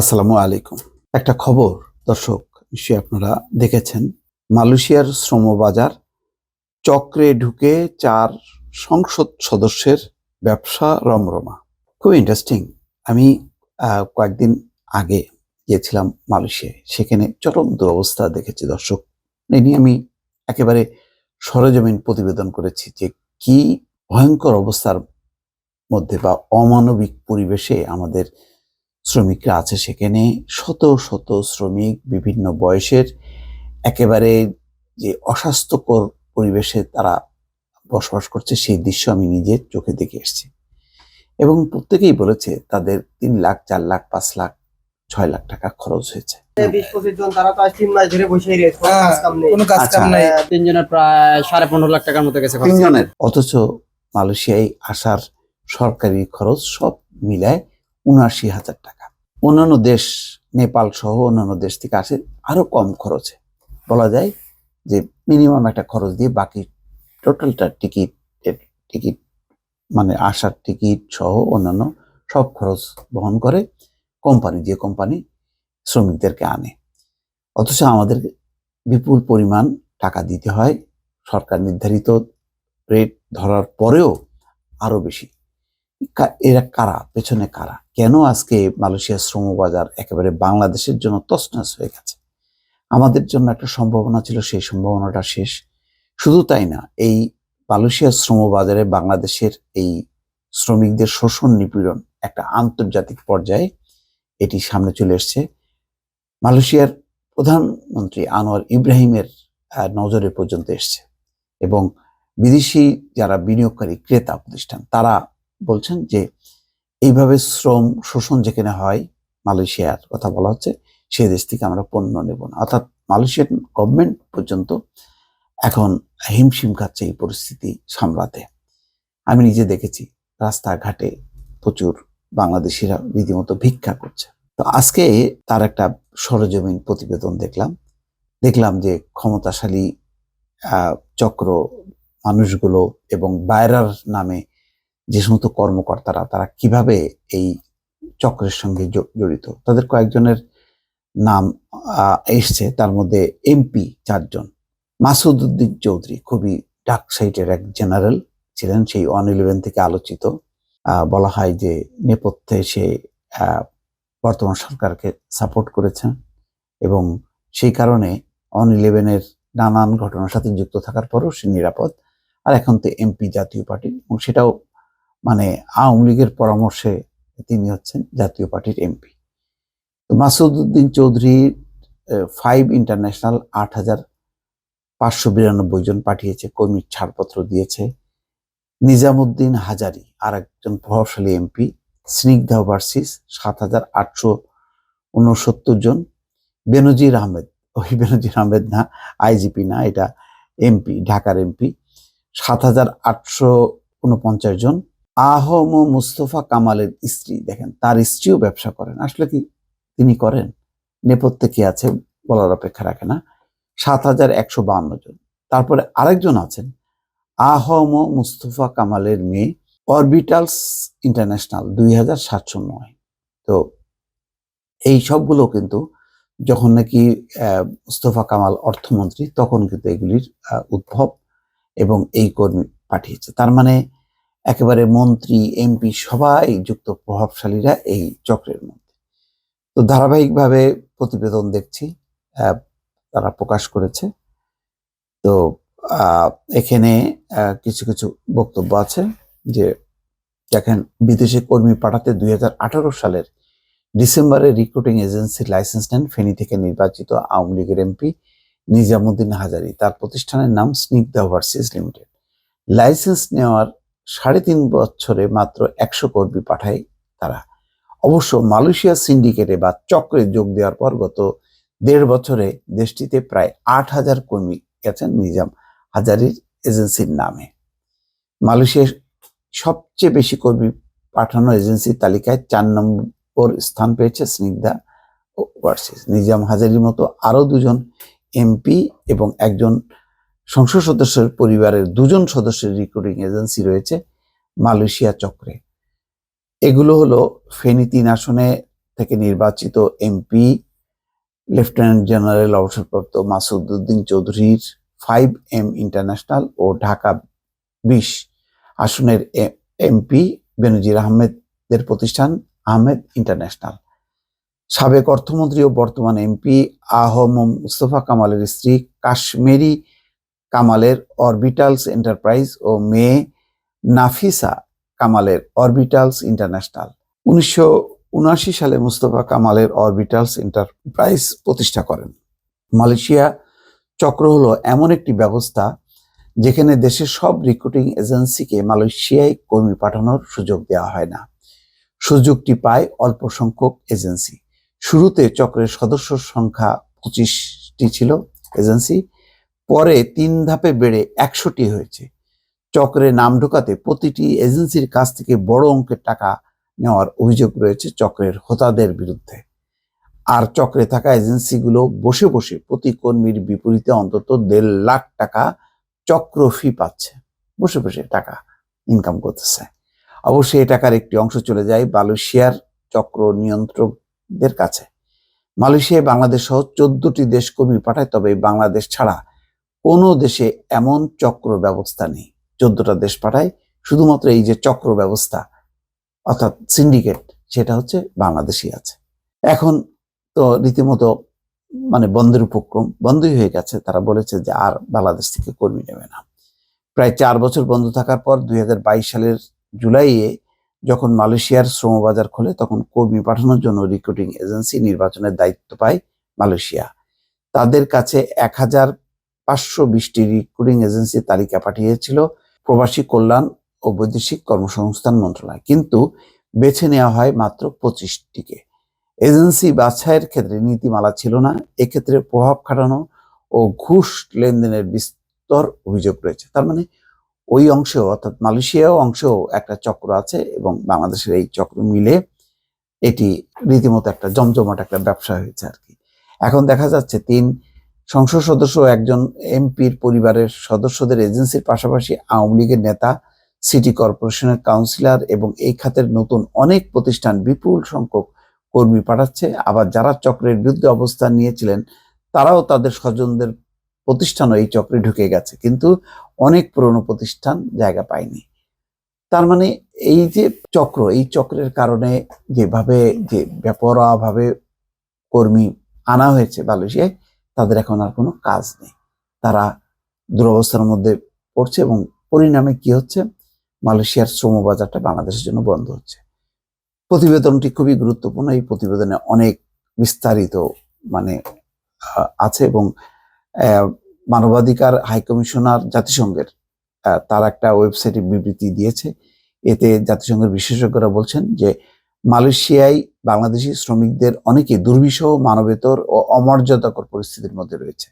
আসসালামু আলাইকুম। একটা খবর, দর্শক, নিশ্চয়ই আপনারা দেখেছেন। মালয়েশিয়ার শ্রমবাজার চক্রে ঢুকে চার সংসদ সদস্যের ব্যবসা রমরমা। খুব ইন্টারেস্টিং আমি কয়েকদিন আগে গিয়েছিলাম মালয়েশিয়ায়। সেখানে চরম দুরবস্থা দেখেছি, দর্শক। এই নিয়ে আমি একেবারে সরজমিন প্রতিবেদন করেছি যে কি ভয়ঙ্কর অবস্থার মধ্যে বা অমানবিক পরিবেশে আমাদের শ্রমিকরা আছে সেখানে। শত শত শ্রমিক বিভিন্ন বয়সের একেবারে যে অস্বাস্থ্যকর পরিবেশে তারা বসবাস করছে সেই দৃশ্য আমি নিজের চোখে দেখে এসেছি। এবং প্রত্যেকেই বলেছে তাদের তিন লাখ চার লাখ পাঁচ লাখ ছয় লাখ টাকা খরচ হয়েছে। বিশ পঁচিশ জন তারা তো আজ তিন মাস ধরে বসেই রয়েছে কোনো কাজ কাম নেই। কোনো কাজ। কাম নাই। তিনজনের প্রায় সাড়ে পনেরো লাখ টাকার মতো গেছে তিনজনের? অথচ মালয়েশিয়ায় আসার সরকারি খরচ সব মিলায় উনআশি হাজার টাকা। অন্যান্য দেশ, নেপাল সহ অন্যান্য দেশ থেকে আসে আরও কম খরচে। বলা যায় যে মিনিমাম একটা খরচ দিয়ে বাকি টোটালটা টিকিট টিকিট মানে আসার টিকিট সহ অন্যান্য সব খরচ বহন করে কোম্পানি যে কোম্পানি শ্রমিকদেরকে আনে। অথচ আমাদের বিপুল পরিমাণ টাকা দিতে হয়, সরকার নির্ধারিত রেট ধরার পরেও আরও বেশি। এরা কারা? পেছনে কারা? কেন আজকে মালয়েশিয়ার শ্রমবাজার একেবারে বাংলাদেশের জন্য তছনছ হয়ে গেছে? আমাদের জন্য একটা সম্ভাবনা ছিল, সেই সম্ভাবনাটা শেষ। শুধু তাই না, এই মালয়েশিয়ার শ্রমবাজারে বাংলাদেশের এই শ্রমিকদের শোষণ নিপীড়ন একটা আন্তর্জাতিক পর্যায়ে এটি সামনে চলে এসছে। মালয়েশিয়ার প্রধানমন্ত্রী আনোয়ার ইব্রাহিমের নজরে পর্যন্ত এসছে এবং বিদেশি যারা বিনিয়োগকারী, ক্রেতা প্রতিষ্ঠান, তারা বলছেন যে এইভাবে শ্রম শোষণ যেখানে হয় মালয়েশিয়ার কথা বলা হচ্ছে, সে দেশ থেকে আমরা পণ্য নেব না। অর্থাৎ মালয়েশিয়ান গভর্নমেন্ট পর্যন্ত এখন হিমশিম খাচ্ছে এই পরিস্থিতি সামলাতে। আমি নিজে দেখেছি, রাস্তাঘাটে প্রচুর বাংলাদেশিরা রীতিমতো ভিক্ষা করছে। তো আজকে তার একটা সরজমিন প্রতিবেদন দেখলাম। দেখলাম যে ক্ষমতাশালী চক্র মানুষগুলো এবং বায়রার নামে যে সমস্ত কর্মকর্তারা, তারা কীভাবে এই চক্রের সঙ্গে জড়িত? তাদের কয়েকজনের নাম এসছে। তার মধ্যে এমপি চারজন। মাসুদ উদ্দিন চৌধুরী খুবই ডাক সাইটের এক জেনারেল ছিলেন, সেই ওয়ান ইলেভেন থেকে আলোচিত। বলা হয় যে নেপথ্যে সে বর্তমান সরকারকে সাপোর্ট করেছেন এবং সেই কারণে অন ইলেভেনের নানান ঘটনার সাথে যুক্ত থাকার পরও সে নিরাপদ। আর এখন তো এমপি জাতীয় পার্টি এবং সেটাও মানে আওয়ামী লীগের পরামর্শে তিনি হচ্ছেন জাতীয় পার্টির এমপি। তো মাসুদউদ্দিন চৌধুরী ফাইভ ইন্টারন্যাশনাল আট হাজার পাঁচশো বিরানব্বই জন পাঠিয়েছে, কর্মীর ছাড়পত্র দিয়েছে। নিজামুদ্দিন হাজারি আর একজন প্রভাবশালী এমপি। স্নিগ্ধা ভার্সিস, সাত হাজার আটশো উনসত্তর জন। বেনজির আহমেদ, ওই বেনজির আহমেদ না, আইজিপি না, এটা এমপি, ঢাকার এমপি। সাত হাজার আটশো উনপঞ্চাশ জন। আহম মুস্তফা কামালের স্ত্রী, দেখেন, তার স্ত্রীও ব্যবসা করেন। আসলে কি তিনি করেন? নেপথ্যে কি আছে বলার অপেক্ষা রাখে না। সাত হাজার একশো বাহান্ন জন। তারপরে আরেকজন আছেন, আহম মুস্তফা কামালের মেয়ে অরবিটালস ইন্টারন্যাশনাল, দুই হাজার সাতশো নয়। তো এই সবগুলো কিন্তু যখন নাকি মুস্তফা কামাল অর্থমন্ত্রী, তখন কিন্তু এগুলির উদ্ভব এবং এই কর্মী পাঠিয়েছে। তার মানে একেবারে মন্ত্রী, এমপি সবাই যুক্ত প্রভাবশালীরা এই চক্রের মধ্যে। তো ধারাবাহিকভাবে প্রতিবেদন দেখছি তারা প্রকাশ করেছে। তো এখানে কিছু কিছু বক্তব্য আছে যে, দেখেন, বিদেশে কর্মী পাঠাতে দুই হাজার আঠারো সালের ডিসেম্বরে রিক্রুটিং এজেন্সির লাইসেন্স নেন ফেনী থেকে নির্বাচিত আওয়ামী লীগের এমপি নিজামুদ্দিন হাজারি। তার প্রতিষ্ঠানের নাম স্নিগ্ধা ভার্সিস লিমিটেড। লাইসেন্স নেওয়ার সাড়ে তিন বছরে মাত্র একশো কর্মী পাঠায় তারা। অবশ্য মালয়েশিয়া সিন্ডিকেটে বা চক্রে যোগ দেওয়ার পর গত দেড় বছরে দেশটিতে প্রায় আট হাজার কর্মী গেছেন নিজাম হাজারির এজেন্সির নামে। মালয়েশিয়ার সবচেয়ে বেশি কর্মী পাঠানো এজেন্সির তালিকায় চার নম্বর স্থান পেয়েছে স্নিগ্ধা ওভারসিজ নিজাম হাজারির মতো আরও দুজন এমপি এবং একজন সংসদ সদস্যের পরিবারের দুজন সদস্যের রিক্রুটিং এজেন্সি রয়েছে, মালয়েশিয়া চক্রে। এগুলো হলো ফেনী তিন আসনে থেকে নির্বাচিত এমপি লেফটেন্যান্ট জেনারেল অবসরপ্রাপ্ত মাসুদ উদ্দিন চৌধুরীর ফাইভ এম ইন্টারন্যাশনাল ও ঢাকা বিশ আসনের এমপি বেনজির আহমেদের প্রতিষ্ঠান আহমেদ ইন্টারন্যাশনাল সাবেক অর্থমন্ত্রী ও বর্তমান এমপি আহম মুস্তফা কামালের স্ত্রী কাশ্মীরি কামালের অরবিটালস এন্টারপ্রাইজ ও মেয়ে নাফিসা কামালের অরবিটালস ইন্টারন্যাশনাল। উনিশশো উনআশি সালে মুস্তফা কামালের অরবিটালস এন্টারপ্রাইজ প্রতিষ্ঠা করেন। মালয়েশিয়া চক্র হলো এমন একটি ব্যবস্থা যেখানে দেশের সব রিক্রুটিং এজেন্সিকে মালয়েশিয়ায় কর্মী পাঠানোর সুযোগ দেওয়া হয় না। সুযোগটি পায় অল্প সংখ্যক এজেন্সি শুরুতে চক্রের সদস্য সংখ্যা পঁচিশটি ছিল এজেন্সি পরে তিন ধাপে বেড়ে একশোটি হয়েছে। চক্রে নাম ঢোকাতে প্রতিটি এজেন্সির কাছ থেকে বড় অঙ্কের টাকা নেওয়ার অভিযোগ রয়েছে চক্রের হোতাদের বিরুদ্ধে। আর চক্রে থাকা এজেন্সিগুলো বসে বসে প্রতি কর্মীর বিপরীতে অন্তত দেড় লাখ টাকা চক্র ফি পাচ্ছে। বসে বসে টাকা ইনকাম করতেছে। অবশ্যই এই টাকার একটি অংশ চলে যায় মালয়েশিয়ার চক্র নিয়ন্ত্রকদের কাছে। মালয়েশিয়ায় বাংলাদেশ সহ চোদ্দটি দেশ কর্মী পাঠায়, তবে বাংলাদেশ ছাড়া কোনো দেশে এমন চক্র ব্যবস্থা নেই। চোদ্দটা দেশ পাঠায়, শুধুমাত্র এই যে চক্র ব্যবস্থা, অর্থাৎ সিন্ডিকেট সেটা হচ্ছে বাংলাদেশই আছে। এখন তো রীতিমতো মানে বন্ধের উপক্রম বন্ধই হয়ে গেছে। তারা বলেছে যে আর বাংলাদেশ থেকে কর্মী নেবে না। প্রায় চার বছর বন্ধ থাকার পর দুই হাজার বাইশ সালের জুলাইয়ে যখন মালয়েশিয়ার শ্রমবাজার খোলে, তখন কর্মী পাঠানোর জন্য রিক্রুটিং এজেন্সি নির্বাচনের দায়িত্ব পায় মালয়েশিয়া। তাদের কাছে এক হাজার পাঁচশো বিশটি রিক্রুটিং এজেন্সি তালিকা পাঠিয়েছিল প্রবাসী কল্যাণ ও বৈদেশিক কর্মসংস্থান মন্ত্রণালয়। কিন্তু বেছে নেওয়া হয় মাত্র পঁচিশটিকে। এজেন্সি বাছাইয়ের ক্ষেত্রে নীতিমালা ছিল না, এক্ষেত্রে প্রভাব খাটানো ও ঘুষ লেনদেনের বিস্তর অভিযোগ রয়েছে। তার মানে ওই অংশেও, অর্থাৎ মালয়েশিয়াও অংশেও একটা চক্র আছে এবং বাংলাদেশের এই চক্র মিলে এটি রীতিমতো একটা জমজমাট একটা ব্যবসা হয়েছে আর কি। এখন দেখা যাচ্ছে তিন সংসদ সদস্য একজন এমপির পরিবারের সদস্যদের এজেন্সির পাশাপাশি আওয়ামী লীগের নেতা, সিটি কর্পোরেশনের কাউন্সিলর এবং এই খাতের নতুন অনেক প্রতিষ্ঠান বিপুল সংখ্যক কর্মী পাঠাচ্ছে। আবার যারা চক্রের বিরুদ্ধে অবস্থান নিয়েছিলেন, তারাও তাদের স্বজনদের প্রতিষ্ঠানও এই চক্রে ঢুকে গেছে। কিন্তু অনেক পুরনো প্রতিষ্ঠান জায়গা পায়নি। তার মানে এই যে চক্র, এই চক্রের কারণে যেভাবে, যে বেপরোয়াভাবে কর্মী আনা হয়েছে মালয়েশিয়ায় তাদের এখন আর কোনো কাজ নেই। তারা দুরবস্থার মধ্যে পড়ছে এবং পরিণামে কি হচ্ছে? মালয়েশিয়ার শ্রম বাজারটা বাংলাদেশের জন্য বন্ধ হচ্ছে। প্রতিবেদনটি খুবই গুরুত্বপূর্ণ। এই প্রতিবেদনে অনেক বিস্তারিত মানে আছে এবং মানবাধিকার হাই কমিশনার জাতিসংঘের তার একটা ওয়েবসাইটে বিবৃতি দিয়েছে। এতে জাতিসংঘের বিশেষজ্ঞরা বলছেন যে মালয়েশিয়ায় বাংলাদেশি শ্রমিকদের অনেকে দুর্বিষহ, মানবেতর ও অমর্যাদাকর পরিস্থিতির মধ্যে রয়েছে।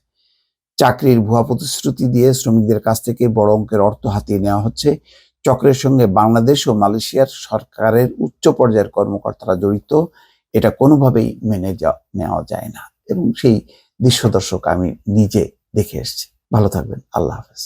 চাকরির ভুয়া প্রতিশ্রুতি দিয়ে শ্রমিকদের কাছ থেকে বড় অঙ্কের অর্থ হাতিয়ে নেওয়া হচ্ছে। চক্রের সঙ্গে বাংলাদেশ ও মালয়েশিয়ার সরকারের উচ্চ পর্যায়ের কর্মকর্তারা জড়িত। এটা কোনোভাবেই মেনে নেওয়া যায় না। এবং সেই দৃশ্য দর্শক আমি নিজে দেখে এসেছি। ভালো থাকবেন। আল্লাহ হাফেজ।